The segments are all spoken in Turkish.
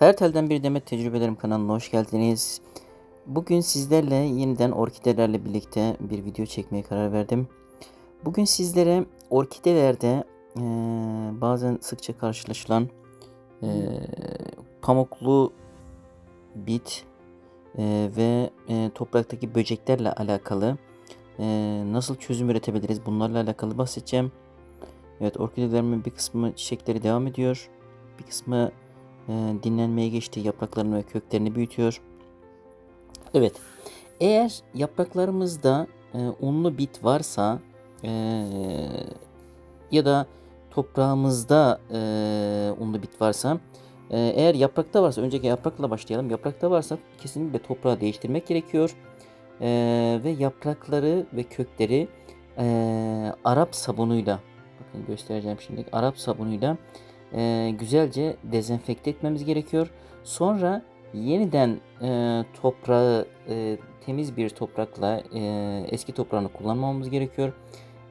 Her telden bir demet tecrübelerim kanalına hoş geldiniz. Bugün sizlerle yeniden orkidelerle birlikte bir video çekmeye karar verdim. Bugün sizlere orkidelerde eee, bazen sıkça karşılaşılan eee, pamuklu bit eee, ve eee, topraktaki böceklerle alakalı eee, nasıl çözüm üretebiliriz bunlarla alakalı bahsedeceğim. Evet orkidelerimin bir kısmı çiçekleri devam ediyor. Bir kısmı e, dinlenmeye geçti. Yapraklarını ve köklerini büyütüyor. Evet. Eğer yapraklarımızda e, unlu bit varsa e, ya da toprağımızda e, unlu bit varsa e, eğer yaprakta varsa önceki yaprakla başlayalım. Yaprakta varsa kesinlikle toprağı değiştirmek gerekiyor. E, ve yaprakları ve kökleri e, Arap sabunuyla bakın göstereceğim şimdi Arap sabunuyla e, güzelce dezenfekte etmemiz gerekiyor. Sonra yeniden e, toprağı e, temiz bir toprakla e, eski toprağını kullanmamamız gerekiyor.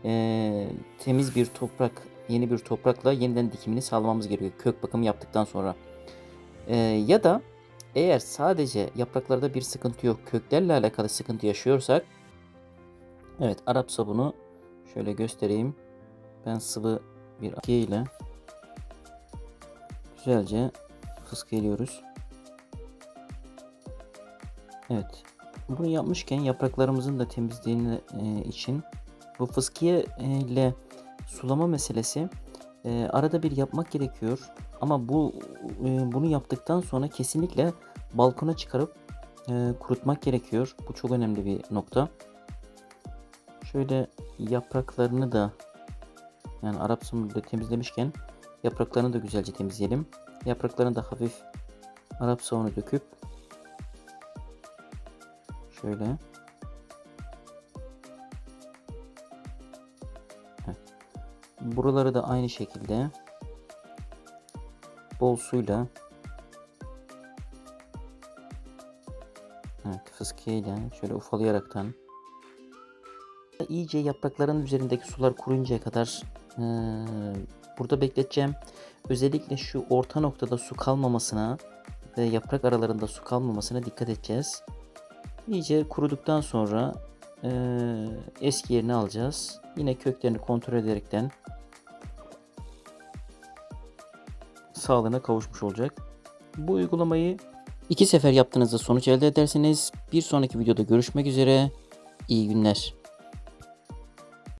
E, temiz bir toprak, yeni bir toprakla yeniden dikimini sağlamamız gerekiyor kök bakımı yaptıktan sonra. E, ya da eğer sadece yapraklarda bir sıkıntı yok, köklerle alakalı sıkıntı yaşıyorsak, evet Arap sabunu şöyle göstereyim. Ben sıvı bir ile güzelce fıskeliyoruz. Evet. Bunu yapmışken yapraklarımızın da temizliğini e, için bu fıskiye e, ile sulama meselesi e, arada bir yapmak gerekiyor. Ama bu e, bunu yaptıktan sonra kesinlikle balkona çıkarıp e, kurutmak gerekiyor. Bu çok önemli bir nokta. Şöyle yapraklarını da yani Arap sabunuyla temizlemişken yapraklarını da güzelce temizleyelim. Yapraklarını da hafif Arap sabunu döküp şöyle. Buraları da aynı şekilde bol suyla Evet, fıskiyeyle şöyle ufalayaraktan iyice yaprakların üzerindeki sular kuruyuncaya kadar eee, burada bekleteceğim. Özellikle şu orta noktada su kalmamasına ve yaprak aralarında su kalmamasına dikkat edeceğiz. İyice kuruduktan sonra eee, eski yerine alacağız. Yine köklerini kontrol ederekten sağlığına kavuşmuş olacak. Bu uygulamayı iki sefer yaptığınızda sonuç elde edersiniz. Bir sonraki videoda görüşmek üzere. İyi günler.